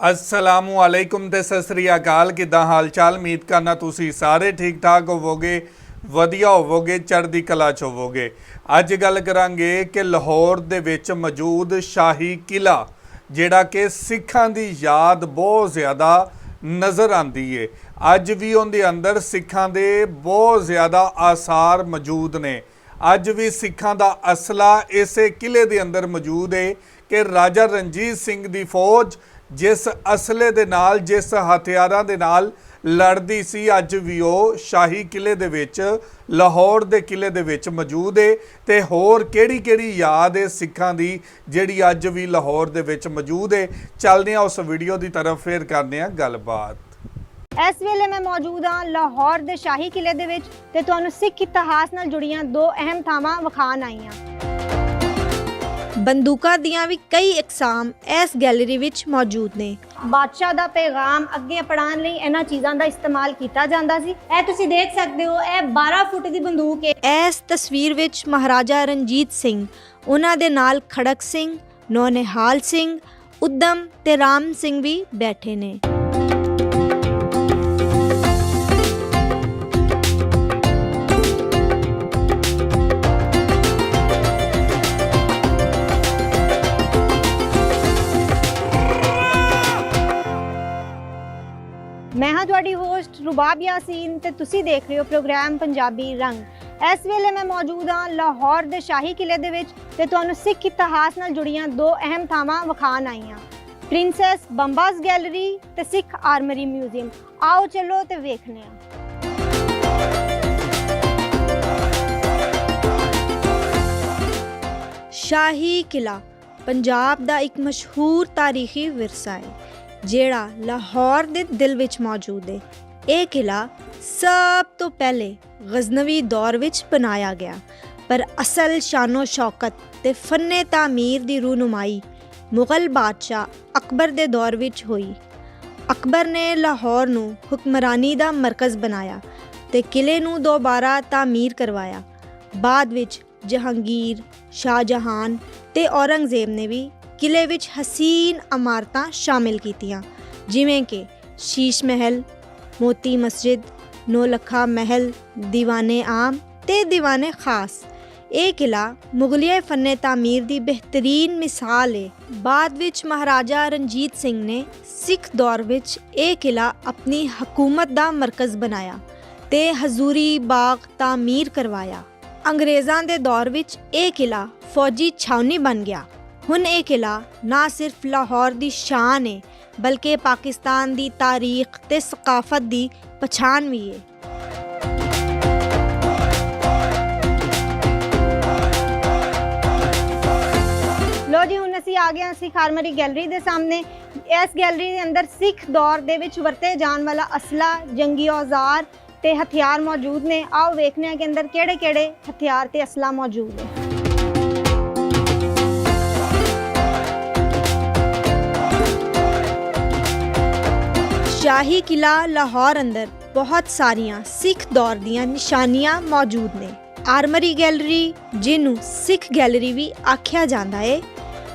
ਅਸਲਾਮੁ ਅਲੈਕੁਮ ਤੇ ਸਤਿ ਸ੍ਰੀ ਅਕਾਲ। ਕਿਦਾਂ ਹਾਲ ਚਾਲ ਉਮੀਦ ਕਰਨਾ ਤੁਸੀਂ ਸਾਰੇ ਠੀਕ ਠਾਕ ਹੋਵੋਗੇ, ਵਧੀਆ ਹੋਵੋਗੇ, ਚੜ੍ਹਦੀ ਕਲਾ ਚ ਹੋਵੋਗੇ। ਅੱਜ ਗੱਲ ਕਰਾਂਗੇ ਕਿ ਲਾਹੌਰ ਦੇ ਵਿੱਚ ਮੌਜੂਦ ਸ਼ਾਹੀ ਕਿਲਾ ਜਿਹੜਾ ਕਿ ਸਿੱਖਾਂ ਦੀ ਯਾਦ ਬਹੁਤ ਜ਼ਿਆਦਾ ਨਜ਼ਰ ਆਂਦੀ ਏ। ਅੱਜ ਵੀ ਉਹਦੇ ਅੰਦਰ ਸਿੱਖਾਂ ਦੇ ਬਹੁਤ ਜ਼ਿਆਦਾ ਆਸਾਰ ਮੌਜੂਦ ਨੇ। ਅੱਜ ਵੀ ਸਿੱਖਾਂ ਦਾ ਅਸਲਾ ਇਸੇ ਕਿਲੇ ਦੇ ਅੰਦਰ ਮੌਜੂਦ ਏ ਕਿ ਰਾਜਾ ਰਣਜੀਤ ਸਿੰਘ ਦੀ ਫੌਜ ਜਿਸ ਅਸਲੇ ਦੇ ਨਾਲ, ਜਿਸ ਹਥਿਆਰਾਂ ਦੇ ਨਾਲ ਲੜਦੀ ਸੀ, ਅੱਜ ਵੀ ਉਹ ਸ਼ਾਹੀ ਕਿਲੇ ਦੇ ਵਿੱਚ, ਲਾਹੌਰ ਦੇ ਕਿਲੇ ਦੇ ਵਿੱਚ ਮੌਜੂਦ ਹੈ ਤੇ ਹੋਰ ਕਿਹੜੀ ਕਿਹੜੀ ਯਾਦ ਹੈ ਸਿੱਖਾਂ ਦੀ, ਜਿਹੜੀ ਅੱਜ ਵੀ ਲਾਹੌਰ ਦੇ ਵਿੱਚ ਮੌਜੂਦ ਹੈ ਚੱਲਦੇ ਹਾਂ ਉਸ ਵੀਡੀਓ ਦੀ ਤਰਫ, ਫੇਰ ਕਰਦੇ ਹਾਂ ਗੱਲਬਾਤ। ਇਸ ਵੇਲੇ ਮੈਂ ਮੌਜੂਦ ਹਾਂ ਲਾਹੌਰ ਦੇ ਸ਼ਾਹੀ ਕਿਲੇ ਦੇ ਵਿੱਚ ਤੇ ਤੁਹਾਨੂੰ ਸਿੱਖ ਇਤਿਹਾਸ ਨਾਲ ਜੁੜੀਆਂ ਦੋ ਅਹਿਮ ਥਾਵਾਂ ਵਿਖਾਣ ਆਈਆਂ ਬੰਦੂਕਾਂ ਦੀਆਂ ਵੀ ਕਈ ਇਕਸਾਮ ਇਸ ਗੈਲਰੀ ਵਿੱਚ ਮੌਜੂਦ ਨੇ। ਬਾਦਸ਼ਾਹ ਦਾ ਪੈਗਾਮ ਅੱਗੇ ਪੜਾਉਣ ਲਈ ਇਹਨਾਂ ਚੀਜ਼ਾਂ ਦਾ ਇਸਤੇਮਾਲ ਕੀਤਾ ਜਾਂਦਾ ਸੀ। ਇਹ ਤੁਸੀਂ ਦੇਖ ਸਕਦੇ ਹੋ ਇਹ 12 ਫੁੱਟ ਦੀ ਬੰਦੂਕ ਹੈ। ਇਸ ਤਸਵੀਰ ਵਿੱਚ ਮਹਾਰਾਜਾ ਰਣਜੀਤ ਸਿੰਘ ਉਹਨਾਂ ਦੇ ਨਾਲ ਖੜਕ ਸਿੰਘ ਨੌਨਿਹਾਲ ਸਿੰਘ ਉਦਮ ਤੇ ਰਾਮ ਸਿੰਘ ਵੀ ਬੈਠੇ ਨੇ। ਮੈਂ ਹਾਂ ਤੁਹਾਡੀ ਹੋਸਟ ਰੁਬਾਬ ਯਾਸੀਨ ਤੇ ਤੁਸੀਂ ਦੇਖ ਰਹੇ ਹੋ ਪ੍ਰੋਗਰਾਮ ਪੰਜਾਬੀ ਰੰਗ। ਇਸ ਵੇਲੇ ਮੈਂ ਮੌਜੂਦ ਹਾਂ ਲਾਹੌਰ ਦੇ ਸ਼ਾਹੀ ਕਿਲੇ ਦੇ ਵਿੱਚ ਤੇ ਤੁਹਾਨੂੰ ਸਿੱਖ ਇਤਿਹਾਸ ਨਾਲ ਜੁੜੀਆਂ ਦੋ ਅਹਿਮ ਥਾਵਾਂ ਵਿਖਾਣ ਆਈ ਪ੍ਰਿੰਸੈਸ ਬੰਬਾਸ ਗੈਲਰੀ ਤੇ ਸਿੱਖ ਆਰਮਰੀ ਮਿਊਜ਼ੀਅਮ ਆਓ ਚਲੋ ਤੇ ਵੇਖਨੇ ਆ ਸ਼ਾਹੀ ਕਿਲਾ ਪੰਜਾਬ ਦਾ ਇੱਕ ਮਸ਼ਹੂਰ ਤਾਰੀਖੀ ਵਿਰਸਾ ਹੈ। ਜਿਹੜਾ ਲਾਹੌਰ ਦੇ ਦਿਲ ਵਿੱਚ ਮੌਜੂਦ ਹੈ ਇਹ ਕਿਲਾ ਸਭ ਤੋਂ ਪਹਿਲੇ ਗਜ਼ਨਵੀ ਦੌਰ ਵਿੱਚ ਬਣਾਇਆ ਗਿਆ। ਪਰ ਅਸਲ ਸ਼ਾਨੋ ਸ਼ੌਕਤ ਤੇ ਫੰਨੇ ਤਾਮੀਰ ਦੀ ਰੂਨਮਾਈ ਮੁਗਲ ਬਾਦਸ਼ਾਹ ਅਕਬਰ ਦੇ ਦੌਰ ਵਿੱਚ ਹੋਈ। ਅਕਬਰ ਨੇ ਲਾਹੌਰ ਨੂੰ ਹੁਕਮਰਾਨੀ ਦਾ ਮਰਕਜ਼ ਬਣਾਇਆ ਤੇ ਕਿਲੇ ਨੂੰ ਦੁਬਾਰਾ ਤਾਮੀਰ ਕਰਵਾਇਆ। ਬਾਅਦ ਵਿੱਚ ਜਹਾਂਗੀਰ, ਸ਼ਾਹਜਹਾਨ ਤੇ ਔਰੰਗਜ਼ੇਬ ਨੇ ਵੀ ਕਿਲੇ ਵਿੱਚ ਹਸੀਨ ਇਮਾਰਤਾਂ ਸ਼ਾਮਿਲ ਕੀਤੀਆਂ, ਜਿਵੇਂ ਕਿ ਸ਼ੀਸ਼ ਮਹਿਲ, ਮੋਤੀ ਮਸਜਿਦ, ਨੌਲੱਖਾ ਮਹਿਲ, ਦੀਵਾਨੇ ਆਮ ਤੇ ਦੀਵਾਨੇ ਖਾਸ। ਇਹ ਕਿਲਾ ਮੁਗਲਿਆ ਫੰਨੇ ਤਾਮੀਰ ਦੀ ਬਿਹਤਰੀਨ ਮਿਸਾਲ ਹੈ ਬਾਅਦ ਵਿੱਚ ਮਹਾਰਾਜਾ ਰਣਜੀਤ ਸਿੰਘ ਨੇ ਸਿੱਖ ਦੌਰ ਵਿੱਚ ਇਹ ਕਿਲਾ ਆਪਣੀ ਹਕੂਮਤ ਦਾ ਮਰਕਜ਼ ਬਣਾਇਆ ਤੇ ਹਜ਼ੂਰੀ ਬਾਗ ਤਾਮੀਰ ਕਰਵਾਇਆ। ਅੰਗਰੇਜ਼ਾਂ ਦੇ ਦੌਰ ਵਿੱਚ ਇਹ ਕਿਲਾ ਫੌਜੀ ਛਾਉਣੀ ਬਣ ਗਿਆ। ਹੁਣ ਇਹ ਕਿਲਾ ਨਾ ਸਿਰਫ ਲਾਹੌਰ ਦੀ ਸ਼ਾਨ ਹੈ ਬਲਕਿ ਪਾਕਿਸਤਾਨ ਦੀ ਤਾਰੀਖ ਤੇ ਸਕਾਫਤ ਦੀ ਪਛਾਣ ਵੀ ਹੈ ਲੋ ਜੀ, ਹੁਣ ਅਸੀਂ ਆ ਗਏ ਹਾਂ ਸਿੱਖ ਆਰਮਰੀ ਗੈਲਰੀ ਦੇ ਸਾਹਮਣੇ। ਇਸ ਗੈਲਰੀ ਦੇ ਅੰਦਰ ਸਿੱਖ ਦੌਰ ਦੇ ਵਿੱਚ ਵਰਤੇ ਜਾਣ ਵਾਲਾ ਅਸਲਾ, ਜੰਗੀ ਔਜ਼ਾਰ ਤੇ ਹਥਿਆਰ ਮੌਜੂਦ ਨੇ। ਆਓ ਵੇਖਨੇ ਆ ਕਿ ਅੰਦਰ ਕਿਹੜੇ-ਕਿਹੜੇ ਹਥਿਆਰ ਤੇ ਅਸਲਾ ਮੌਜੂਦ ਹੈ ਸ਼ਾਹੀ ਕਿਲਾ ਲਾਹੌਰ ਅੰਦਰ ਬਹੁਤ ਸਾਰੀਆਂ ਸਿੱਖ ਦੌਰ ਦੀਆਂ ਨਿਸ਼ਾਨੀਆਂ ਮੌਜੂਦ ਨੇ। ਆਰਮਰੀ ਗੈਲਰੀ, ਜਿਹਨੂੰ ਸਿੱਖ ਗੈਲਰੀ ਵੀ ਆਖਿਆ ਜਾਂਦਾ ਹੈ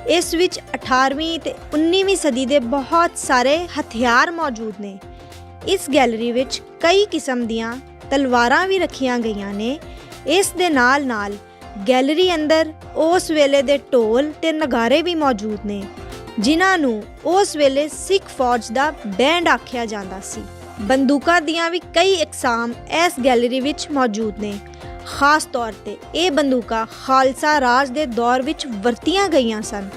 ਇਸ ਵਿੱਚ 18ਵੀਂ ਤੇ 19ਵੀਂ ਸਦੀ ਦੇ ਬਹੁਤ ਸਾਰੇ ਹਥਿਆਰ ਮੌਜੂਦ ਨੇ। ਇਸ ਗੈਲਰੀ ਵਿੱਚ ਕਈ ਕਿਸਮ ਦੀਆਂ ਤਲਵਾਰਾਂ ਵੀ ਰੱਖੀਆਂ ਗਈਆਂ ਨੇ। ਇਸ ਦੇ ਨਾਲ ਨਾਲ ਗੈਲਰੀ ਅੰਦਰ ਉਸ ਵੇਲੇ ਦੇ ਢੋਲ ਤੇ ਨਗਾਰੇ ਵੀ ਮੌਜੂਦ ਨੇ। ਜਿਨ੍ਹਾਂ ਨੂੰ ਉਸ ਵੇਲੇ ਸਿੱਖ ਫੌਜ ਦਾ ਬੈਂਡ ਆਖਿਆ ਜਾਂਦਾ ਸੀ। ਬੰਦੂਕਾਂ ਦੀਆਂ ਵੀ ਕਈ ਇਕਸਾਮ ਇਸ ਗੈਲਰੀ ਵਿੱਚ ਮੌਜੂਦ ਨੇ। ਖਾਸ ਤੌਰ ਤੇ ਇਹ ਬੰਦੂਕਾਂ ਖਾਲਸਾ ਰਾਜ ਦੇ ਦੌਰ ਵਿੱਚ ਵਰਤੀਆਂ ਗਈਆਂ ਸਨ।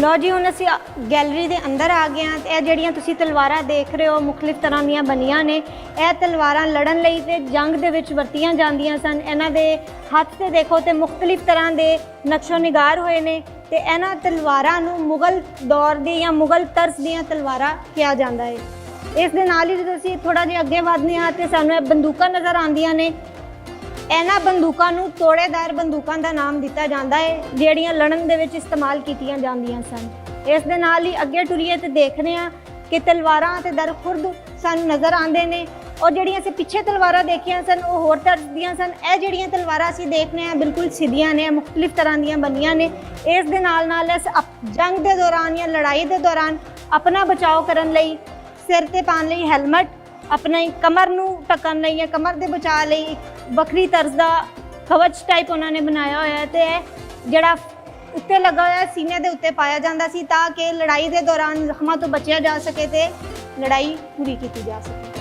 ਲੋ ਜੀ, ਹੁਣ ਅਸੀਂ ਗੈਲਰੀ ਦੇ ਅੰਦਰ ਆ ਗਏ ਹਾਂ ਤੇ ਇਹ ਜਿਹੜੀਆਂ ਤੁਸੀਂ ਤਲਵਾਰਾਂ ਦੇਖ ਰਹੇ ਹੋ ਮੁxtਲਿਫ ਤਰ੍ਹਾਂ ਦੀਆਂ ਬਣੀਆਂ ਨੇ, ਇਹ ਤਲਵਾਰਾਂ ਲੜਨ ਲਈ ਤੇ ਜੰਗ ਦੇ ਵਿੱਚ ਵਰਤੀਆਂ ਜਾਂਦੀਆਂ ਸਨ। ਇਹਨਾਂ ਦੇ ਹੱਥ ਤੇ ਦੇਖੋ ਤੇ ਮੁxtਲਿਫ ਤਰ੍ਹਾਂ ਦੇ ਨਕਸ਼ੋ ਨਿਗਾਰ ਹੋਏ ਨੇ ਤੇ ਇਹਨਾਂ ਤਲਵਾਰਾਂ ਨੂੰ ਮੁਗਲ ਦੌਰ ਦੀ ਜਾਂ ਮੁਗਲ ਤਰਸ ਦੀਆਂ ਤਲਵਾਰਾਂ ਕਿਹਾ ਜਾਂਦਾ ਹੈ। ਇਸ ਦੇ ਨਾਲ ਹੀ ਜਦੋਂ ਅਸੀਂ ਥੋੜਾ ਜਿਹਾ ਅੱਗੇ ਵਧਦੇ ਹਾਂ ਤੇ ਸਾਨੂੰ ਇਹ ਬੰਦੂਕਾਂ ਨਜ਼ਰ ਆਉਂਦੀਆਂ ਨੇ ਇਹਨਾਂ ਬੰਦੂਕਾਂ ਨੂੰ ਤੋੜੇਦਾਰ ਬੰਦੂਕਾਂ ਦਾ ਨਾਮ ਦਿੱਤਾ ਜਾਂਦਾ ਹੈ, ਜਿਹੜੀਆਂ ਲੜਨ ਦੇ ਵਿੱਚ ਇਸਤੇਮਾਲ ਕੀਤੀਆਂ ਜਾਂਦੀਆਂ ਸਨ। ਇਸ ਦੇ ਨਾਲ ਹੀ ਅੱਗੇ ਟੁਰੀਏ ਤੇ ਦੇਖਦੇ ਹਾਂ ਕਿ ਤਲਵਾਰਾਂ ਤੇ ਦਰ ਖੁਰਦ ਸਾਨੂੰ ਨਜ਼ਰ ਆਉਂਦੇ ਨੇ। ਔਰ ਜਿਹੜੀਆਂ ਅਸੀਂ ਪਿੱਛੇ ਤਲਵਾਰਾਂ ਦੇਖੀਆਂ ਸਨ, ਉਹ ਹੋਰ ਤਰ੍ਹਾਂ ਦੀਆਂ ਸਨ। ਇਹ ਜਿਹੜੀਆਂ ਤਲਵਾਰਾਂ ਅਸੀਂ ਦੇਖਨੇ ਆ ਬਿਲਕੁਲ ਸਿੱਧੀਆਂ ਨੇ ਮੁxtਲਿਫ ਤਰ੍ਹਾਂ ਦੀਆਂ ਬਣੀਆਂ ਨੇ। ਇਸ ਦੇ ਨਾਲ ਨਾਲ ਇਸ ਅਪ- ਜੰਗ ਦੇ ਦੌਰਾਨ ਜਾਂ ਲੜਾਈ ਦੇ ਦੌਰਾਨ ਆਪਣਾ ਬਚਾਓ ਕਰਨ ਲਈ ਸਿਰ ਤੇ ਪਾਉਣ ਲਈ ਹੈਲਮਟ ਆਪਣੀ ਕਮਰ ਨੂੰ ਢੱਕਣ ਲਈ ਜਾਂ ਕਮਰ ਦੇ ਬਚਾਅ ਲਈ ਇੱਕ ਵੱਖਰੀ ਤਰਜ਼ ਦਾ ਖਵਚ ਟਾਈਪ ਉਹਨਾਂ ਨੇ ਬਣਾਇਆ ਹੋਇਆ ਹੈ ਤੇ ਇਹ ਜਿਹੜਾ ਉੱਤੇ ਲੱਗਾ ਹੋਇਆ ਹੈ, ਸੀਨੇ ਦੇ ਉੱਤੇ ਪਾਇਆ ਜਾਂਦਾ ਸੀ ਤਾਂ ਕਿ ਲੜਾਈ ਦੇ ਦੌਰਾਨ ਜ਼ਖਮਾਂ ਤੋਂ ਬਚਿਆ ਜਾ ਸਕੇ ਤੇ ਲੜਾਈ ਪੂਰੀ ਕੀਤੀ ਜਾ ਸਕੇ।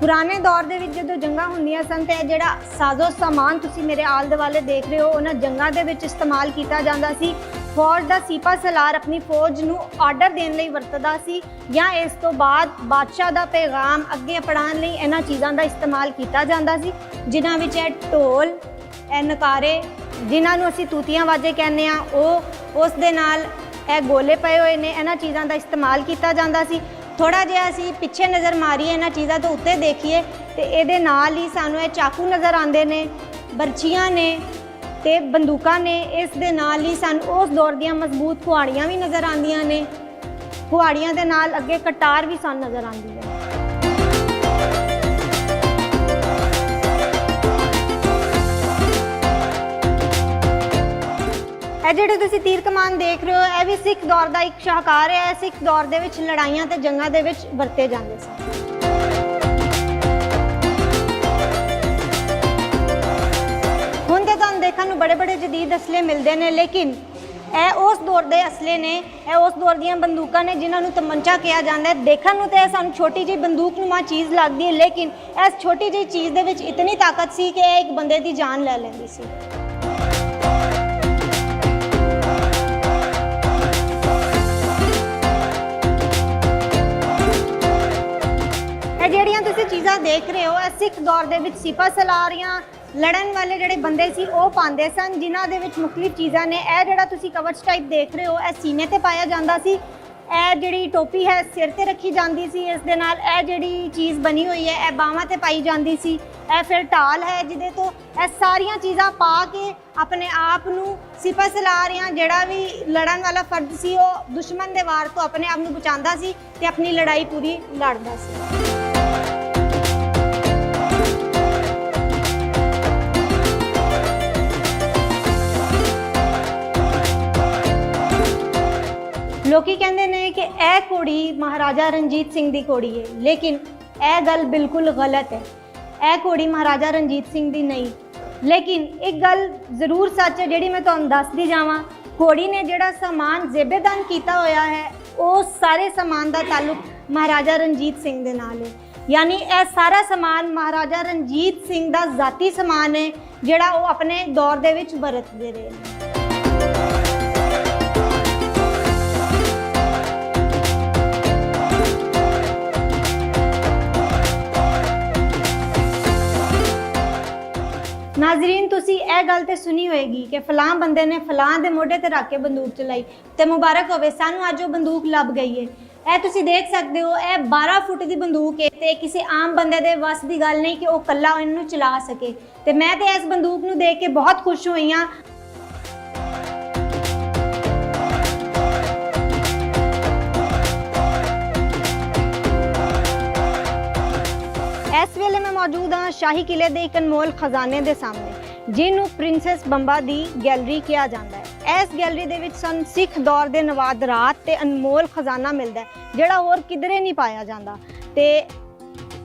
ਪੁਰਾਣੇ ਦੌਰ ਦੇ ਵਿੱਚ ਜਦੋਂ ਜੰਗਾਂ ਹੁੰਦੀਆਂ ਸਨ ਤੇ ਇਹ ਜਿਹੜਾ ਸਾਜ਼ੋ ਸਾਮਾਨ ਤੁਸੀਂ ਮੇਰੇ ਆਲ ਦੁਆਲੇ ਦੇਖ ਰਹੇ ਹੋ, ਉਹਨਾਂ ਜੰਗਾਂ ਦੇ ਵਿੱਚ ਇਸਤੇਮਾਲ ਕੀਤਾ ਜਾਂਦਾ ਸੀ। ਫੌਜ ਦਾ ਸੀਪਾ ਸਲਾਰ ਆਪਣੀ ਫੌਜ ਨੂੰ ਆਰਡਰ ਦੇਣ ਲਈ ਵਰਤਦਾ ਸੀ ਜਾਂ ਇਸ ਤੋਂ ਬਾਅਦ ਬਾਦਸ਼ਾਹ ਦਾ ਪੈਗਾਮ ਅੱਗੇ ਪੜਾਉਣ ਲਈ ਇਹਨਾਂ ਚੀਜ਼ਾਂ ਦਾ ਇਸਤੇਮਾਲ ਕੀਤਾ ਜਾਂਦਾ ਸੀ, ਜਿਨ੍ਹਾਂ ਵਿੱਚ ਇਹ ਢੋਲ, ਇਹ ਨਕਾਰੇ ਜਿਨ੍ਹਾਂ ਨੂੰ ਅਸੀਂ ਤੂਤੀਆਂ ਵਾਜੇ ਕਹਿੰਦੇ ਆ ਉਹ ਉਸ ਦੇ ਨਾਲ ਇਹ ਗੋਲੇ ਪਏ ਹੋਏ ਨੇ, ਇਹਨਾਂ ਚੀਜ਼ਾਂ ਦਾ ਇਸਤੇਮਾਲ ਕੀਤਾ ਜਾਂਦਾ ਸੀ। ਥੋੜਾ ਜਿਹਾ ਅਸੀਂ ਪਿੱਛੇ ਨਜ਼ਰ ਮਾਰੀਏ ਇਹਨਾਂ ਚੀਜ਼ਾਂ ਤੋਂ ਉੱਤੇ ਦੇਖੀਏ ਤੇ ਇਹਦੇ ਨਾਲ ਹੀ ਸਾਨੂੰ ਇਹ ਚਾਕੂ ਨਜ਼ਰ ਆਉਂਦੇ ਨੇ, ਬਰਚੀਆਂ ਨੇ ਤੇ ਬੰਦੂਕਾਂ ਨੇ। ਇਸ ਦੇ ਨਾਲ ਹੀ ਸਾਨੂੰ ਉਸ ਦੌਰ ਦੀਆਂ ਮਜ਼ਬੂਤ ਕੁਹਾੜੀਆਂ ਵੀ ਨਜ਼ਰ ਆਉਂਦੀਆਂ ਨੇ। ਕੁਹਾੜੀਆਂ ਦੇ ਨਾਲ ਅੱਗੇ ਕਟਾਰ ਵੀ ਸਾਨੂੰ ਨਜ਼ਰ ਆਉਂਦੀ ਹੈ। ਇਹ ਜਿਹੜੇ ਤੁਸੀਂ ਤੀਰ ਕਮਾਨ ਦੇਖ ਰਹੇ ਹੋ, ਇਹ ਵੀ ਸਿੱਖ ਦੌਰ ਦਾ ਇੱਕ ਸ਼ਾਹਕਾਰ ਹੈ। ਇਹ ਸਿੱਖ ਦੌਰ ਦੇ ਵਿੱਚ ਲੜਾਈਆਂ ਤੇ ਜੰਗਾਂ ਦੇ ਵਿੱਚ ਵਰਤੇ ਜਾਂਦੇ ਸਨ। ਦੇਖਣ ਨੂੰ ਬੜੇ ਬੜੇ ਜਦੀਦ ਅਸਲੇ ਮਿਲਦੇ ਨੇ, ਲੇਕਿਨ ਇਹ ਉਸ ਦੌਰ ਦੇ ਅਸਲੇ ਨੇ, ਇਹ ਉਸ ਦੌਰ ਦੀਆਂ ਬੰਦੂਕਾਂ ਨੇ ਜਿਨ੍ਹਾਂ ਨੂੰ ਤਮੰਚਾ ਕਿਹਾ ਜਾਂਦਾ ਹੈ। ਦੇਖਣ ਨੂੰ ਤੇ ਸਾਨੂੰ ਛੋਟੀ ਜਿਹੀ ਬੰਦੂਕ ਨੂੰਮਾ ਚੀਜ਼ ਲੱਗਦੀ ਹੈ, ਲੇਕਿਨ ਇਸ ਛੋਟੀ ਜਿਹੀ ਚੀਜ਼ ਦੇ ਵਿੱਚ ਇਤਨੀ ਤਾਕਤ ਸੀ ਕਿ ਇਹ ਇੱਕ ਬੰਦੇ ਦੀ ਜਾਨ ਲੈ ਲੈਂਦੀ ਸੀ। ਇਹ ਜਿਹੜੀਆਂ ਤੁਸੀਂ ਚੀਜ਼ਾਂ ਦੇਖ ਰਹੇ ਹੋ, ਇਹ ਸਿੱਖ ਦੌਰ ਦੇ ਵਿੱਚ ਸਿਪਾ ਸਲਾਰੀਆਂ ਲੜਨ ਵਾਲੇ ਜਿਹੜੇ ਬੰਦੇ ਸੀ, ਉਹ ਪਾਉਂਦੇ ਸਨ, ਜਿਨ੍ਹਾਂ ਦੇ ਵਿੱਚ ਮੁxtਲਿਫ ਚੀਜ਼ਾਂ ਨੇ। ਇਹ ਜਿਹੜਾ ਤੁਸੀਂ ਕਵਚ ਟਾਈਪ ਦੇਖ ਰਹੇ ਹੋ, ਇਹ ਸੀਨੇ ਤੇ ਪਾਇਆ ਜਾਂਦਾ ਸੀ। ਇਹ ਜਿਹੜੀ ਟੋਪੀ ਹੈ, ਸਿਰ ਤੇ ਰੱਖੀ ਜਾਂਦੀ ਸੀ ਇਸ ਦੇ ਨਾਲ। ਇਹ ਜਿਹੜੀ ਚੀਜ਼ ਬਣੀ ਹੋਈ ਹੈ, ਇਹ ਬਾਹਾਂ ਤੇ ਪਾਈ ਜਾਂਦੀ ਸੀ। ਇਹ ਫਿਰ ਢਾਲ ਹੈ, ਜਿਹਦੇ ਤੋਂ ਇਹ ਸਾਰੀਆਂ ਚੀਜ਼ਾਂ ਪਾ ਕੇ ਆਪਣੇ ਆਪ ਨੂੰ ਸਿਪਾ ਸਲਾਰ ਜਾਂ ਜਿਹੜਾ ਵੀ ਲੜਨ ਵਾਲਾ ਫਰਦ ਸੀ, ਉਹ ਦੁਸ਼ਮਣ ਦੇ ਵਾਰ ਤੋਂ ਆਪਣੇ ਆਪ ਨੂੰ ਬਚਾਉਂਦਾ ਸੀ ਤੇ ਆਪਣੀ ਲੜਾਈ ਪੂਰੀ ਲੜਦਾ ਸੀ। ਲੋਕੀ ਕਹਿੰਦੇ ਨੇ ਕਿ ਇਹ ਕੁੜੀ ਮਹਾਰਾਜਾ ਰਣਜੀਤ ਸਿੰਘ ਦੀ ਕੁੜੀ ਹੈ ਲੇਕਿਨ ਇਹ ਗੱਲ ਬਿਲਕੁਲ ਗਲਤ ਹੈ ਇਹ ਕੁੜੀ ਮਹਾਰਾਜਾ ਰਣਜੀਤ ਸਿੰਘ ਦੀ ਨਹੀਂ। ਲੇਕਿਨ ਇੱਕ ਗੱਲ ਜ਼ਰੂਰ ਸੱਚ ਹੈ ਜਿਹੜੀ ਮੈਂ ਤੁਹਾਨੂੰ ਦੱਸਦੀ ਜਾਵਾਂ, ਕੁੜੀ ਨੇ ਜਿਹੜਾ ਸਮਾਨ ਜ਼ੇਬੇਦਾਨ ਕੀਤਾ ਹੋਇਆ ਹੈ, ਉਹ ਸਾਰੇ ਸਮਾਨ ਦਾ ਤਾਲੁਕ ਮਹਾਰਾਜਾ ਰਣਜੀਤ ਸਿੰਘ ਦੇ ਨਾਲ ਹੈ ਯਾਨੀ ਇਹ ਸਾਰਾ ਸਮਾਨ ਮਹਾਰਾਜਾ ਰਣਜੀਤ ਸਿੰਘ ਦਾ ਜ਼ਾਤੀ ਸਮਾਨ ਹੈ ਜਿਹੜਾ ਉਹ ਆਪਣੇ ਦੌਰ ਦੇ ਵਿੱਚ ਵਰਤਦੇ ਰਹੇ ਨਾਜ਼ਰੀਨ, ਤੁਸੀਂ ਇਹ ਗੱਲ ਤੇ ਸੁਣੀ ਹੋਏਗੀ ਕਿ ਫਲਾਂ ਬੰਦੇ ਨੇ ਫਲਾਂ ਦੇ ਮੋਢੇ ਤੇ ਰੱਖ ਕੇ ਬੰਦੂਕ ਚਲਾਈ ਤੇ ਮੁਬਾਰਕ ਹੋਵੇ, ਸਾਨੂੰ ਅੱਜ ਉਹ ਬੰਦੂਕ ਲੱਭ ਗਈ ਏ। ਇਹ ਤੁਸੀਂ ਦੇਖ ਸਕਦੇ ਹੋ, ਇਹ 12 ਫੁੱਟ ਦੀ ਬੰਦੂਕ ਹੈ ਤੇ ਕਿਸੇ ਆਮ ਬੰਦੇ ਦੇ ਵੱਸ ਦੀ ਗੱਲ ਨਹੀਂ ਕਿ ਉਹ ਕੱਲਾ ਇਹਨੂੰ ਚਲਾ ਸਕੇ। ਤੇ ਮੈਂ ਤੇ ਇਸ ਬੰਦੂਕ ਨੂੰ ਦੇਖ ਕੇ ਬਹੁਤ ਖੁਸ਼ ਹੋਈ ਹਾਂ। ਇਸ ਵੇਲੇ ਮੈਂ ਮੌਜੂਦ ਹਾਂ ਸ਼ਾਹੀ ਕਿਲੇ ਦੇ ਇੱਕ ਅਨਮੋਲ ਖਜ਼ਾਨੇ ਦੇ ਸਾਹਮਣੇ, ਜਿਹਨੂੰ ਪ੍ਰਿੰਸੈਸ ਬੰਬਾ ਦੀ ਗੈਲਰੀ ਕਿਹਾ ਜਾਂਦਾ ਹੈ। ਇਸ ਗੈਲਰੀ ਦੇ ਵਿੱਚ ਸਾਨੂੰ ਸਿੱਖ ਦੌਰ ਦੇ ਨਵਾਦਰਾਤ ਤੇ ਅਨਮੋਲ ਖਜ਼ਾਨਾ ਮਿਲਦਾ ਹੈ, ਜਿਹੜਾ ਹੋਰ ਕਿਧਰੇ ਨਹੀਂ ਪਾਇਆ ਜਾਂਦਾ। ਤੇ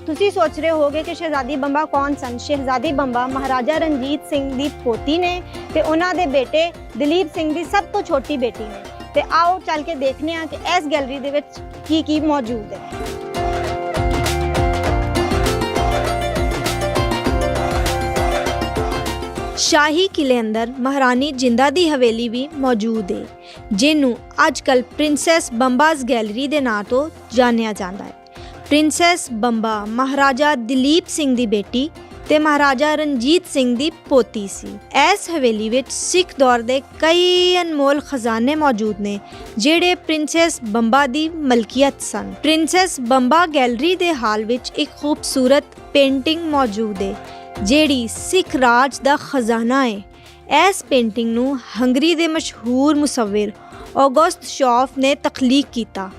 ਤੁਸੀਂ ਸੋਚ ਰਹੇ ਹੋਗੇ ਕਿ ਸ਼ਹਿਜ਼ਾਦੀ ਬੰਬਾ ਕੌਣ ਸਨ? ਸ਼ਹਿਜ਼ਾਦੀ ਬੰਬਾ ਮਹਾਰਾਜਾ ਰਣਜੀਤ ਸਿੰਘ ਦੀ ਪੋਤੀ ਨੇ ਤੇ ਉਹਨਾਂ ਦੇ ਬੇਟੇ ਦਲੀਪ ਸਿੰਘ ਦੀ ਸਭ ਤੋਂ ਛੋਟੀ ਬੇਟੀ ਨੇ। ਤੇ ਆਓ ਚੱਲ ਕੇ ਦੇਖਦੇ ਹਾਂ ਕਿ ਇਸ ਗੈਲਰੀ ਦੇ ਵਿੱਚ ਕੀ ਕੀ ਮੌਜੂਦ ਹੈ। ਸ਼ਾਹੀ ਕਿਲੇ ਅੰਦਰ ਮਹਾਰਾਣੀ ਜਿੰਦਾ ਦੀ ਹਵੇਲੀ ਵੀ ਮੌਜੂਦ ਹੈ ਜਿਹਨੂੰ ਅੱਜਕੱਲ ਪ੍ਰਿੰਸੈਸ ਬੰਬਾਜ਼ ਗੈਲਰੀ ਦੇ ਨਾਂ ਤੋਂ ਜਾਣਿਆ ਜਾਂਦਾ ਹੈ ਪ੍ਰਿੰਸੈਸ ਬੰਬਾ ਮਹਾਰਾਜਾ ਦਲੀਪ ਸਿੰਘ ਦੀ ਬੇਟੀ ਤੇ ਮਹਾਰਾਜਾ ਰਣਜੀਤ ਸਿੰਘ ਦੀ ਪੋਤੀ ਸੀ। ਇਸ ਹਵੇਲੀ ਵਿੱਚ ਸਿੱਖ ਦੌਰ ਦੇ ਕਈ ਅਨਮੋਲ ਖਜ਼ਾਨੇ ਮੌਜੂਦ ਨੇ, ਜਿਹੜੇ ਪ੍ਰਿੰਸੈਸ ਬੰਬਾ ਦੀ ਮਲਕੀਅਤ ਸਨ। ਪ੍ਰਿੰਸੈਸ ਬੰਬਾ ਗੈਲਰੀ ਦੇ ਹਾਲ ਵਿੱਚ ਇੱਕ ਖੂਬਸੂਰਤ ਪੇਂਟਿੰਗ ਮੌਜੂਦ ਹੈ ਜਿਹੜੀ ਸਿੱਖ ਰਾਜ ਦਾ ਖਜ਼ਾਨਾ ਹੈ ਇਸ ਪੇਂਟਿੰਗ ਨੂੰ ਹੰਗਰੀ ਦੇ ਮਸ਼ਹੂਰ ਮੁਸੱਵਿਰ ਔਗਸਟ ਸ਼ੌਫ ਨੇ ਤਖਲੀਕ ਕੀਤਾ।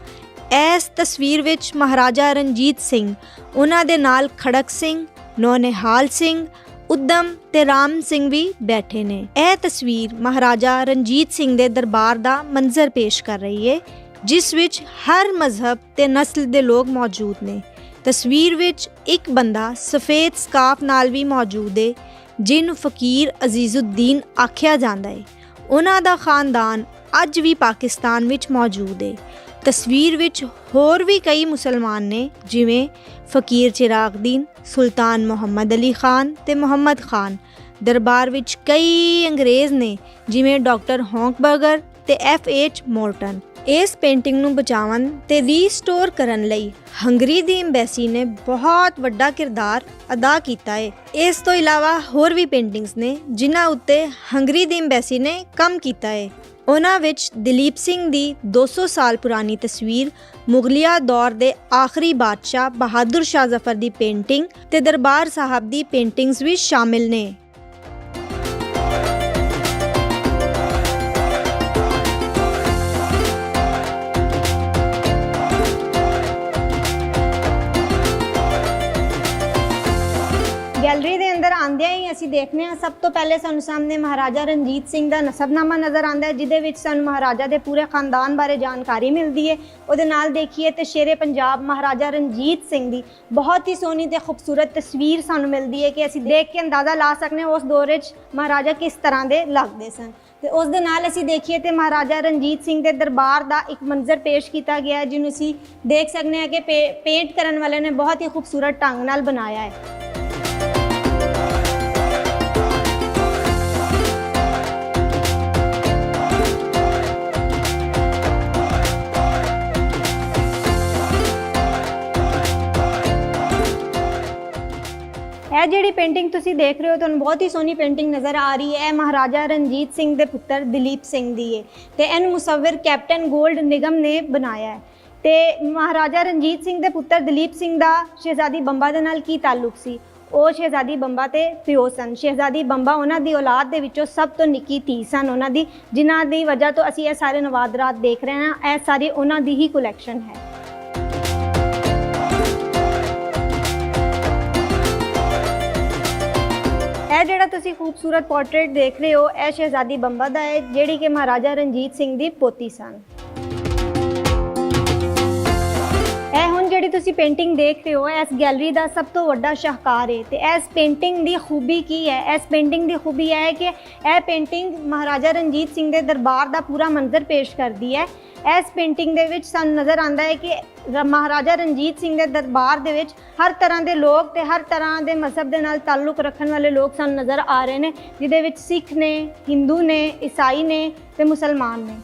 ਇਸ ਤਸਵੀਰ ਵਿੱਚ ਮਹਾਰਾਜਾ ਰਣਜੀਤ ਸਿੰਘ, ਉਹਨਾਂ ਦੇ ਨਾਲ ਖੜਕ ਸਿੰਘ, ਨੌਨਿਹਾਲ ਸਿੰਘ, ਉਦਮ ਤੇ ਰਾਮ ਸਿੰਘ ਵੀ ਬੈਠੇ ਨੇ। ਇਹ ਤਸਵੀਰ ਮਹਾਰਾਜਾ ਰਣਜੀਤ ਸਿੰਘ ਦੇ ਦਰਬਾਰ ਦਾ ਮੰਜ਼ਰ ਪੇਸ਼ ਕਰ ਰਹੀ ਹੈ ਜਿਸ ਵਿੱਚ ਹਰ ਮਜ਼ਹਬ ਤੇ ਨਸਲ ਦੇ ਲੋਕ ਮੌਜੂਦ ਨੇ। ਤਸਵੀਰ ਵਿੱਚ ਇੱਕ ਬੰਦਾ ਸਫੇਦ ਸਕਾਫ ਨਾਲ ਵੀ ਮੌਜੂਦ ਹੈ ਜਿਹਨੂੰ ਫਕੀਰ ਅਜ਼ੀਜ਼ੁਦੀਨ ਆਖਿਆ ਜਾਂਦਾ ਹੈ ਉਹਨਾਂ ਦਾ ਖਾਨਦਾਨ ਅੱਜ ਵੀ ਪਾਕਿਸਤਾਨ ਵਿੱਚ ਮੌਜੂਦ ਹੈ ਤਸਵੀਰ ਵਿੱਚ ਹੋਰ ਵੀ ਕਈ ਮੁਸਲਮਾਨ ਨੇ, ਜਿਵੇਂ ਫਕੀਰ ਚਿਰਾਗਦੀਨ, ਸੁਲਤਾਨ ਮੁਹੰਮਦ ਅਲੀ ਖਾਨ ਤੇ ਮੁਹੰਮਦ ਖਾਨ। ਦਰਬਾਰ ਵਿੱਚ ਕਈ ਅੰਗਰੇਜ਼ ਨੇ, ਜਿਵੇਂ ਡਾਕਟਰ ਹੌਂਕਬਰਗਰ ਤੇ ਐਫ ਐਚ ਮੋਰਟਨ। ਇਸ ਪੇਂਟਿੰਗ ਨੂੰ ਬਚਾਉਣ ਤੇ ਰੀਸਟੋਰ ਕਰਨ ਲਈ ਹੰਗਰੀ ਦੀ ਐਮਬੈਸੀ ਨੇ ਬਹੁਤ ਵੱਡਾ ਕਿਰਦਾਰ ਅਦਾ ਕੀਤਾ ਹੈ ਇਸ ਤੋਂ ਇਲਾਵਾ ਹੋਰ ਵੀ ਪੇਂਟਿੰਗਸ ਨੇ ਜਿਨ੍ਹਾਂ ਉੱਤੇ ਹੰਗਰੀ ਦੀ ਐਮਬੈਸੀ ਨੇ ਕੰਮ ਕੀਤਾ ਹੈ ਉਹਨਾਂ ਵਿੱਚ ਦਲੀਪ ਸਿੰਘ ਦੀ 200 ਸਾਲ ਪੁਰਾਣੀ ਤਸਵੀਰ, ਮੁਗਲਿਆ ਦੌਰ ਦੇ ਆਖਰੀ ਬਾਦਸ਼ਾਹ ਬਹਾਦਰ ਸ਼ਾਹ ਜ਼ਫਰ ਦੀ ਪੇਂਟਿੰਗ ਤੇ ਦਰਬਾਰ ਸਾਹਿਬ ਦੀ ਪੇਂਟਿੰਗਸ ਵੀ ਸ਼ਾਮਿਲ ਨੇ। ਆਂਦਿਆਂ ਹੀ ਅਸੀਂ ਦੇਖਦੇ ਹਾਂ, ਸਭ ਤੋਂ ਪਹਿਲੇ ਸਾਨੂੰ ਸਾਹਮਣੇ ਮਹਾਰਾਜਾ ਰਣਜੀਤ ਸਿੰਘ ਦਾ ਨਸਬਨਾਮਾ ਨਜ਼ਰ ਆਂਦਾ ਹੈ, ਜਿਹਦੇ ਵਿੱਚ ਸਾਨੂੰ ਮਹਾਰਾਜਾ ਦੇ ਪੂਰੇ ਖਾਨਦਾਨ ਬਾਰੇ ਜਾਣਕਾਰੀ ਮਿਲਦੀ ਹੈ। ਉਹਦੇ ਨਾਲ ਦੇਖੀਏ ਤੇ ਸ਼ੇਰੇ ਪੰਜਾਬ ਮਹਾਰਾਜਾ ਰਣਜੀਤ ਸਿੰਘ ਦੀ ਬਹੁਤ ਹੀ ਸੋਹਣੀ ਤੇ ਖੂਬਸੂਰਤ ਤਸਵੀਰ ਸਾਨੂੰ ਮਿਲਦੀ ਹੈ ਕਿ ਅਸੀਂ ਦੇਖ ਕੇ ਅੰਦਾਜ਼ਾ ਲਾ ਸਕਨੇ ਹਾਂ ਉਸ ਦੌਰ ਵਿੱਚ ਮਹਾਰਾਜਾ ਕਿਸ ਤਰ੍ਹਾਂ ਦੇ ਲੱਗਦੇ ਸਨ। ਤੇ ਉਸ ਦੇ ਨਾਲ ਅਸੀਂ ਦੇਖੀਏ ਤੇ ਮਹਾਰਾਜਾ ਰਣਜੀਤ ਸਿੰਘ ਦੇ ਦਰਬਾਰ ਦਾ ਇੱਕ ਮੰਜ਼ਰ ਪੇਸ਼ ਕੀਤਾ ਗਿਆ ਹੈ, ਜਿਹਨੂੰ ਅਸੀਂ ਦੇਖ ਸਕਨੇ ਹਾਂ ਕਿ ਪੇ- ਪੇਂਟ ਕਰਨ ਵਾਲੇ ਨੇ ਬਹੁਤ ਹੀ ਖੂਬਸੂਰਤ ਢੰਗ ਨਾਲ ਬਣਾਇਆ ਹੈ। ਇਹ ਜਿਹੜੀ ਪੇਂਟਿੰਗ ਤੁਸੀਂ ਦੇਖ ਰਹੇ ਹੋ, ਤੁਹਾਨੂੰ ਬਹੁਤ ਹੀ ਸੋਹਣੀ ਪੇਂਟਿੰਗ ਨਜ਼ਰ ਆ ਰਹੀ ਹੈ। ਇਹ ਮਹਾਰਾਜਾ ਰਣਜੀਤ ਸਿੰਘ ਦੇ ਪੁੱਤਰ ਦਲੀਪ ਸਿੰਘ ਦੀ ਹੈ ਤੇ ਇਹਨੂੰ ਮੁਸੱਵਿਰ ਕੈਪਟਨ ਗੋਲਡ ਨਿਗਮ ਨੇ ਬਣਾਇਆ ਹੈ। ਤੇ ਮਹਾਰਾਜਾ ਰਣਜੀਤ ਸਿੰਘ ਦੇ ਪੁੱਤਰ ਦਲੀਪ ਸਿੰਘ ਦਾ ਸ਼ਹਿਜ਼ਾਦੀ ਬੰਬਾ ਦੇ ਨਾਲ ਕੀ ਤਾਲੁਕ ਸੀ? ਉਹ ਸ਼ਹਿਜ਼ਾਦੀ ਬੰਬਾ ਤੇ ਪਿਓ ਸਨ। ਸ਼ਹਿਜ਼ਾਦੀ ਬੰਬਾ ਉਹਨਾਂ ਦੀ ਔਲਾਦ ਦੇ ਵਿੱਚੋਂ ਸਭ ਤੋਂ ਨਿੱਕੀ ਧੀ ਸਨ ਉਹਨਾਂ ਦੀ, ਜਿਨ੍ਹਾਂ ਦੀ ਵਜ੍ਹਾ ਤੋਂ ਅਸੀਂ ਇਹ ਸਾਰੇ ਨਵਾਦਰਾਤ ਦੇਖ ਰਹੇ ਹਾਂ। ਇਹ ਸਾਰੀ ਉਹਨਾਂ ਦੀ ਹੀ ਕਲੈਕਸ਼ਨ ਹੈ। ਇਹ ਜਿਹੜਾ ਤੁਸੀਂ ਖੂਬਸੂਰਤ ਪੋਰਟਰੇਟ ਦੇਖ ਰਹੇ ਹੋ, ਇਹ ਸ਼ਹਿਜ਼ਾਦੀ ਬੰਬਾ ਦਾ ਹੈ, ਜਿਹੜੀ ਕਿ ਮਹਾਰਾਜਾ ਰਣਜੀਤ ਸਿੰਘ ਦੀ ਪੋਤੀ ਸਨ। ਇਹ ਹੁਣ ਜਿਹੜੀ ਤੁਸੀਂ ਪੇਂਟਿੰਗ ਦੇਖਦੇ ਹੋ, ਇਸ ਗੈਲਰੀ ਦਾ ਸਭ ਤੋਂ ਵੱਡਾ ਸ਼ਾਹਕਾਰ ਹੈ ਤੇ ਇਸ ਪੇਂਟਿੰਗ ਦੀ ਖੂਬੀ ਕੀ ਹੈ? ਇਸ ਪੇਂਟਿੰਗ ਦੀ ਖੂਬੀ ਇਹ ਹੈ ਕਿ ਇਹ ਪੇਂਟਿੰਗ ਮਹਾਰਾਜਾ ਰਣਜੀਤ ਸਿੰਘ ਦੇ ਦਰਬਾਰ ਦਾ ਪੂਰਾ ਮੰਜ਼ਰ ਪੇਸ਼ ਕਰਦੀ ਹੈ। ਇਸ ਪੇਂਟਿੰਗ ਦੇ ਵਿੱਚ ਸਾਨੂੰ ਨਜ਼ਰ ਆਉਂਦਾ ਹੈ ਕਿ ਰ- ਮਹਾਰਾਜਾ ਰਣਜੀਤ ਸਿੰਘ ਦੇ ਦਰਬਾਰ ਦੇ ਵਿੱਚ ਹਰ ਤਰ੍ਹਾਂ ਦੇ ਲੋਕ ਤੇ ਹਰ ਤਰ੍ਹਾਂ ਦੇ ਮਜ਼ਹਬ ਦੇ ਨਾਲ ਤਾਲੁਕ ਰੱਖਣ ਵਾਲੇ ਲੋਕ ਸਾਨੂੰ ਨਜ਼ਰ ਆ ਰਹੇ ਨੇ, ਜਿਹਦੇ ਵਿੱਚ ਸਿੱਖ ਨੇ, ਹਿੰਦੂ ਨੇ, ਈਸਾਈ ਨੇ ਤੇ ਮੁਸਲਮਾਨ ਨੇ।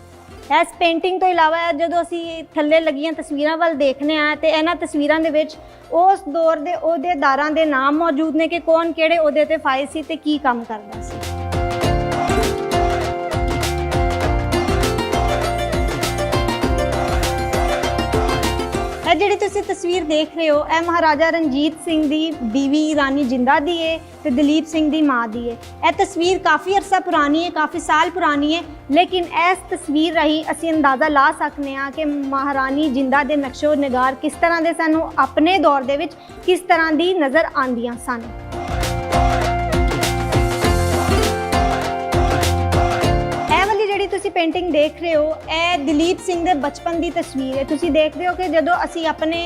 ਇਸ ਪੇਂਟਿੰਗ ਤੋਂ ਇਲਾਵਾ ਜਦੋਂ ਅਸੀਂ ਥੱਲੇ ਲੱਗੀਆਂ ਤਸਵੀਰਾਂ ਵੱਲ ਦੇਖਨੇ ਆ ਤੇ ਇਹਨਾਂ ਤਸਵੀਰਾਂ ਦੇ ਵਿੱਚ ਉਸ ਦੌਰ ਦੇ ਅਹੁਦੇਦਾਰਾਂ ਦੇ ਨਾਮ ਮੌਜੂਦ ਨੇ ਕਿ ਕੌਣ ਕਿਹੜੇ ਅਹੁਦੇ ਤੇ ਫਾਇਜ਼ ਸੀ ਤੇ ਕੀ ਕੰਮ ਕਰਦਾ ਸੀ। ਜਿਹੜੀ ਤੁਸੀਂ ਤਸਵੀਰ ਦੇਖ ਰਹੇ ਹੋ, ਇਹ ਮਹਾਰਾਜਾ ਰਣਜੀਤ ਸਿੰਘ ਦੀ ਬੀਵੀ ਰਾਣੀ ਜਿੰਦਾ ਦੀ ਹੈ ਤੇ ਦਲੀਪ ਸਿੰਘ ਦੀ ਮਾਂ ਦੀ ਹੈ ਇਹ ਤਸਵੀਰ ਕਾਫੀ ਅਰਸਾ ਪੁਰਾਣੀ ਹੈ ਕਾਫੀ ਸਾਲ ਪੁਰਾਣੀ ਹੈ ਲੇਕਿਨ ਇਸ ਤਸਵੀਰ ਰਾਹੀਂ ਅਸੀਂ ਅੰਦਾਜ਼ਾ ਲਾ ਸਕਨੇ ਹਾਂ ਕਿ ਮਹਾਰਾਣੀ ਜਿੰਦਾ ਦੇ ਨਕਸ਼ੋ ਨਿਗਾਰ ਕਿਸ ਤਰ੍ਹਾਂ ਦੇ ਸਾਨੂੰ ਆਪਣੇ ਦੌਰ ਦੇ ਵਿੱਚ ਕਿਸ ਤਰ੍ਹਾਂ ਦੀ ਨਜ਼ਰ ਆਉਂਦੀਆਂ ਸਨ। ਇਹ ਜਿਹੜੀ ਤੁਸੀਂ ਪੇਂਟਿੰਗ ਦੇਖ ਰਹੇ ਹੋ, ਇਹ ਦਲੀਪ ਸਿੰਘ ਦੇ ਬਚਪਨ ਦੀ ਤਸਵੀਰ ਹੈ। ਤੁਸੀਂ ਦੇਖਦੇ ਹੋ ਕਿ ਜਦੋਂ ਅਸੀਂ ਆਪਣੇ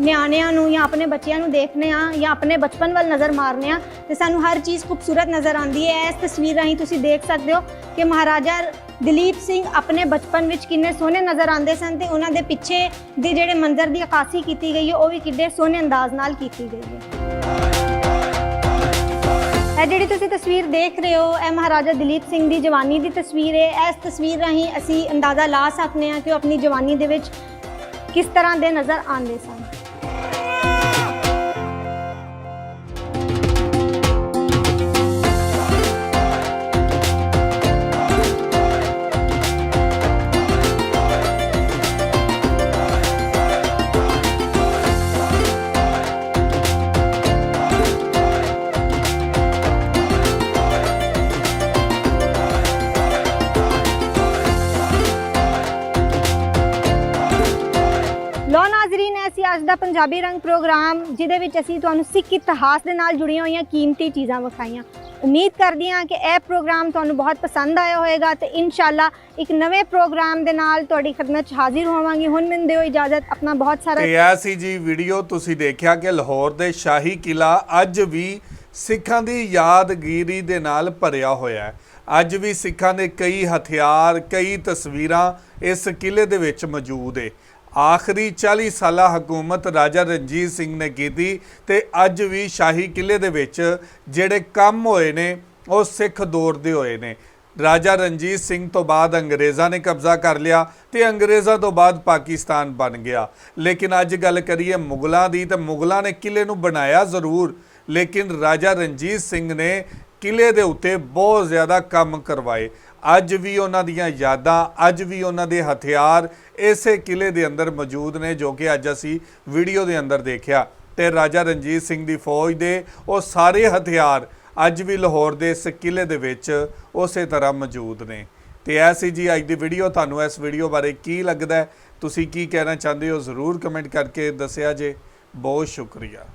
ਨਿਆਣਿਆਂ ਨੂੰ ਜਾਂ ਆਪਣੇ ਬੱਚਿਆਂ ਨੂੰ ਦੇਖਨੇ ਆ ਜਾਂ ਆਪਣੇ ਬਚਪਨ ਵੱਲ ਨਜ਼ਰ ਮਾਰਨੇ ਆ ਤੇ ਸਾਨੂੰ ਹਰ ਚੀਜ਼ ਖੂਬਸੂਰਤ ਨਜ਼ਰ ਆਉਂਦੀ ਹੈ। ਇਸ ਤਸਵੀਰ ਰਾਹੀਂ ਤੁਸੀਂ ਦੇਖ ਸਕਦੇ ਹੋ ਕਿ ਮਹਾਰਾਜਾ ਦਲੀਪ ਸਿੰਘ ਆਪਣੇ ਬਚਪਨ ਵਿੱਚ ਕਿੰਨੇ ਸੋਹਣੇ ਨਜ਼ਰ ਆਉਂਦੇ ਸਨ ਤੇ ਉਹਨਾਂ ਦੇ ਪਿੱਛੇ ਦੇ ਜਿਹੜੇ ਮੰਜ਼ਰ ਦੀ ਅਕਾਸੀ ਕੀਤੀ ਗਈ ਹੈ, ਉਹ ਵੀ ਕਿੱਡੇ ਸੋਹਣੇ ਅੰਦਾਜ਼ ਨਾਲ ਕੀਤੀ ਗਈ ਹੈ। ਇਹ ਜਿਹੜੀ ਤੁਸੀਂ ਤਸਵੀਰ ਦੇਖ ਰਹੇ ਹੋ, ਇਹ ਮਹਾਰਾਜਾ ਦਲੀਪ ਸਿੰਘ ਦੀ ਜਵਾਨੀ ਦੀ ਤਸਵੀਰ ਹੈ। ਇਸ ਤਸਵੀਰ ਰਾਹੀਂ ਅਸੀਂ ਅੰਦਾਜ਼ਾ ਲਾ ਸਕਦੇ ਹਾਂ ਕਿ ਉਹ ਆਪਣੀ ਜਵਾਨੀ ਦੇ ਵਿੱਚ ਕਿਸ ਤਰ੍ਹਾਂ ਦੇ ਨਜ਼ਰ ਆਉਂਦੇ ਸਨ। ਪੰਜਾਬੀ ਰੰਗ ਪ੍ਰੋਗਰਾਮ, ਜਿਹਦੇ ਵਿੱਚ ਅਸੀਂ ਤੁਹਾਨੂੰ ਸਿੱਖ ਇਤਿਹਾਸ ਦੇ ਨਾਲ ਜੁੜੀਆਂ ਹੋਈਆਂ ਕੀਮਤੀ ਚੀਜ਼ਾਂ ਵਿਖਾਈਆਂ। ਉਮੀਦ ਕਰਦੀ ਹਾਂ ਕਿ ਇਹ ਪ੍ਰੋਗਰਾਮ ਤੁਹਾਨੂੰ ਬਹੁਤ ਪਸੰਦ ਆਇਆ ਹੋਵੇਗਾ ਤੇ ਇਨਸ਼ਾਅੱਲਾ ਇੱਕ ਨਵੇਂ ਪ੍ਰੋਗਰਾਮ ਦੇ ਨਾਲ ਤੁਹਾਡੀ ਖidmat 'ਚ ਹਾਜ਼ਰ ਹੋਵਾਂਗੀ। ਹੁਣ ਮੈਨੂੰ ਦਿਓ ਇਜਾਜ਼ਤ, ਆਪਣਾ ਬਹੁਤ ਸਾਰਾ ਤੇ ਇਹ ਸੀ ਜੀ ਵੀਡੀਓ ਤੁਸੀਂ ਦੇਖਿਆ ਕਿ ਲਾਹੌਰ ਦੇ ਸ਼ਾਹੀ ਕਿਲਾ ਅੱਜ ਵੀ ਸਿੱਖਾਂ ਦੀ ਯਾਦਗਿਰੀ ਦੇ ਨਾਲ ਭਰਿਆ ਹੋਇਆ ਹੈ। ਅੱਜ ਵੀ ਸਿੱਖਾਂ ਦੇ ਕਈ ਹਥਿਆਰ, ਕਈ ਤਸਵੀਰਾਂ ਇਸ ਕਿਲੇ ਦੇ ਵਿੱਚ ਮੌਜੂਦ ਏ ਆਖਰੀ 40 ਸਾਲਾ ਹਕੂਮਤ ਰਾਜਾ ਰਣਜੀਤ ਸਿੰਘ ਨੇ ਕੀਤੀ ਤੇ ਅੱਜ ਵੀ ਸ਼ਾਹੀ ਕਿਲੇ ਦੇ ਵਿੱਚ ਜਿਹੜੇ ਕੰਮ ਹੋਏ ਨੇ, ਉਹ ਸਿੱਖ ਦੌਰ ਦੇ ਹੋਏ ਨੇ। ਰਾਜਾ ਰਣਜੀਤ ਸਿੰਘ ਤੋਂ ਬਾਅਦ ਅੰਗਰੇਜ਼ਾਂ ਨੇ ਕਬਜ਼ਾ ਕਰ ਲਿਆ ਤੇ ਅੰਗਰੇਜ਼ਾਂ ਤੋਂ ਬਾਅਦ ਪਾਕਿਸਤਾਨ ਬਣ ਗਿਆ। ਲੇਕਿਨ ਅੱਜ ਗੱਲ ਕਰੀਏ ਮੁਗਲਾਂ ਦੀ ਤਾਂ ਮੁਗਲਾਂ ਨੇ ਕਿਲੇ ਨੂੰ ਬਣਾਇਆ ਜ਼ਰੂਰ, ਲੇਕਿਨ ਰਾਜਾ ਰਣਜੀਤ ਸਿੰਘ ਨੇ ਕਿਲੇ ਦੇ ਉੱਤੇ ਬਹੁਤ ਜ਼ਿਆਦਾ ਕੰਮ ਕਰਵਾਏ। ਅੱਜ ਵੀ ਉਹਨਾਂ ਦੀਆਂ ਯਾਦਾਂ, ਅੱਜ ਵੀ ਉਹਨਾਂ ਦੇ ਹਥਿਆਰ ਇਸੇ ਕਿਲੇ ਦੇ ਅੰਦਰ ਮੌਜੂਦ ਨੇ ਜੋ ਕਿ ਅੱਜ ਅਸੀਂ ਵੀਡੀਓ ਦੇ ਅੰਦਰ ਦੇਖਿਆ ਤੇ ਰਾਜਾ ਰਣਜੀਤ ਸਿੰਘ ਦੀ ਫੌਜ ਦੇ ਉਹ ਸਾਰੇ ਹਥਿਆਰ ਅੱਜ ਵੀ ਲਾਹੌਰ ਦੇ ਇਸ ਕਿਲੇ ਦੇ ਵਿੱਚ ਉਸੇ ਤਰ੍ਹਾਂ ਮੌਜੂਦ ਨੇ। ਤੇ ਸੀ ਜੀ ਅੱਜ ਦੀ ਵੀਡੀਓ, ਤੁਹਾਨੂੰ ਇਸ ਵੀਡੀਓ ਬਾਰੇ ਕੀ ਲੱਗਦਾ ਤੁਸੀਂ ਕੀ ਕਹਿਣਾ ਚਾਹੁੰਦੇ ਹੋ? ਜ਼ਰੂਰ ਕਮੈਂਟ ਕਰਕੇ ਦੱਸਿਆ ਜੇ। ਬਹੁਤ ਸ਼ੁਕਰੀਆ।